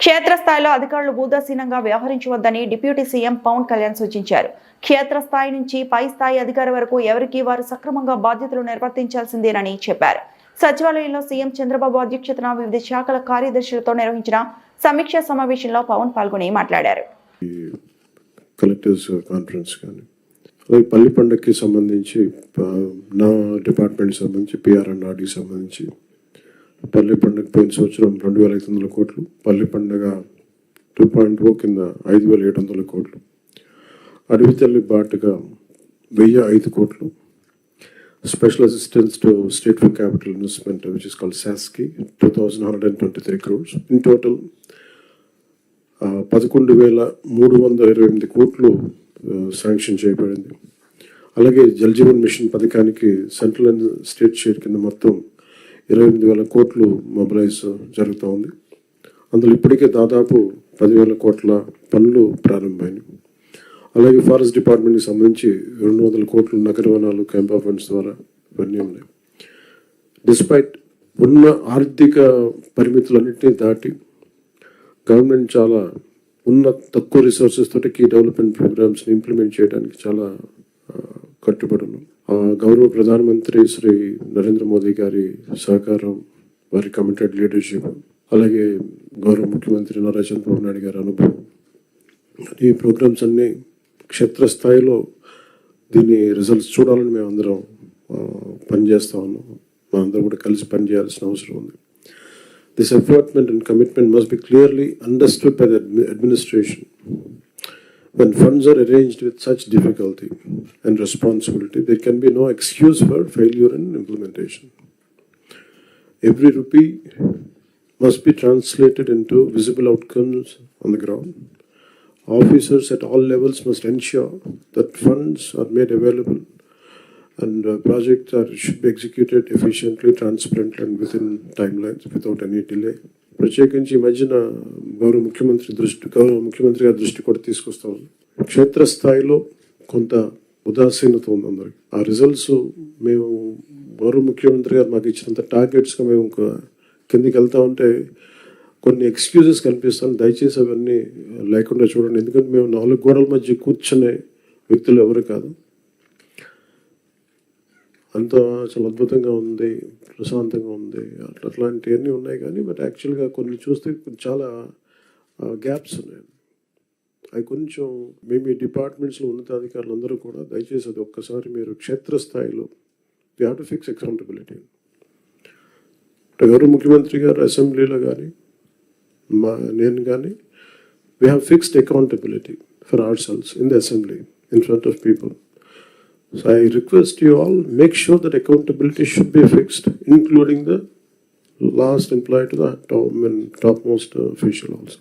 క్షేత్రస్థాయిలో అధికారులు ఉదాసీనంగా వ్యవహరించవద్దని డిప్యూటీ సీఎం పవన్ కళ్యాణ్ సూచించారు. క్షేత్రస్థాయి నుంచి పై స్థాయి అధికారి వరకు ఎవరికి వారు సక్రమంగా బాధ్యతలు నిర్వర్తించాల్సిందేనని చెప్పారు. సచివాలయంలో సీఎం చంద్రబాబు అధ్యక్షతన వివిధ శాఖల కార్యదర్శులతో నిర్వహించిన సమీక్షా సమావేశంలో పవన్ పాల్గొని మాట్లాడారు. కలెక్టర్స్ కాన్ఫరెన్స్ కానీ అలాగే పల్లి పండుగకి సంబంధించి నా డిపార్ట్మెంట్ సంబంధించి పిఆర్ అండ్ ఆర్డీకి సంబంధించి పల్లి పండుగ పోయిన సంవత్సరం రెండు వేల ఐదు వందల కోట్లు పల్లి పండుగ టూ పాయింట్ ఓ కింద ఐదు వేల ఏడు వందల కోట్లు. అడవి తల్లి బాటుగా వెయ్యి ఐదు కోట్లు. Special assistance to state for capital investment which is call శాస్కి two thousand hundred and twenty three crores in total పదకొండు వేల మూడు వందల ఇరవై ఎనిమిది కోట్లు శాంక్షన్ చేయబడింది. అలాగే జల్ జీవన్ మిషన్ పథకానికి సెంట్రల్ అండ్ స్టేట్ షేర్ కింద మొత్తం ఇరవై ఎనిమిది వేల కోట్లు మొబిలైజ్ జరుగుతూ ఉంది అందులో ఇప్పటికే దాదాపు పదివేల కోట్ల పనులు ప్రారంభమైనవి. అలాగే ఫారెస్ట్ డిపార్ట్మెంట్కి సంబంధించి రెండు వందల కోట్లు నగర వనాలు క్యాంపా ఫండ్స్ ద్వారా ఇవన్నీ ఉన్నాయి. డిస్పైట్ ఉన్న ఆర్థిక పరిమితులన్నింటినీ దాటి గవర్నమెంట్ చాలా ఉన్న తక్కువ రిసోర్సెస్ తోటి కీ డెవలప్మెంట్ ప్రోగ్రామ్స్ని ఇంప్లిమెంట్ చేయడానికి చాలా కట్టుబడి ఉన్నాం గౌరవ ప్రధానమంత్రి శ్రీ నరేంద్ర మోదీ గారి సహకారం వారి కమిటెడ్ లీడర్షిప్ అలాగే గౌరవ ముఖ్యమంత్రి నారా చంద్రబాబు నాయుడు గారి అనుభవం. ఈ ప్రోగ్రామ్స్ అన్నీ క్షేత్రస్థాయిలో దీని రిజల్ట్స్ చూడాలని మేము అందరం పనిచేస్తా ఉన్నాం. మనందరం కూడా కలిసి పనిచేయాల్సిన అవసరం ఉంది. This effortment and commitment must be clearly understood by the administration. When funds are arranged with such difficulty and responsibility, there can be no excuse for failure in implementation. Every rupee must be translated into visible outcomes on the ground. Officers at all levels must ensure that funds are made available and uh, projects are should be executed efficiently, transparently and within timelines without any delay. ప్రత్యేకించి ఈ మధ్యన గౌరవ ముఖ్యమంత్రి దృష్టి గౌరవ ముఖ్యమంత్రి గారి దృష్టి కూడా తీసుకొస్తా క్షేత్రస్థాయిలో కొంత ఉదాసీనత ఉంది అందరికి. ఆ రిజల్ట్స్ మేము గౌరవ ముఖ్యమంత్రి గారు మాకు ఇచ్చినంత టార్గెట్స్గా మేము కిందికి వెళ్తా ఉంటే కొన్ని ఎక్స్క్యూజెస్ కనిపిస్తాను దయచేసి అవన్నీ లేకుండా చూడండి. ఎందుకంటే మేము నాలుగు గోడల మధ్య కూర్చునే వ్యక్తులు ఎవరు కాదు. అంత చాలా అద్భుతంగా ఉంది ప్రశాంతంగా ఉంది. అట్లా అట్లాంటివన్నీ ఉన్నాయి కానీ బట్ యాక్చువల్గా కొన్ని చూస్తే చాలా గ్యాప్స్ ఉన్నాయి. అవి కొంచెం మేము ఈ డిపార్ట్మెంట్స్లో ఉన్నతాధికారులు అందరూ కూడా దయచేసి అది ఒక్కసారి మీరు క్షేత్రస్థాయిలో we have to fix accountability గౌరవ ముఖ్యమంత్రి గారు అసెంబ్లీలో కానీ మా నేను కానీ we have fixed accountability for ourselves in the assembly in front of people So I request you all, make sure that accountability should be fixed, including the last employee to the top and topmost official also.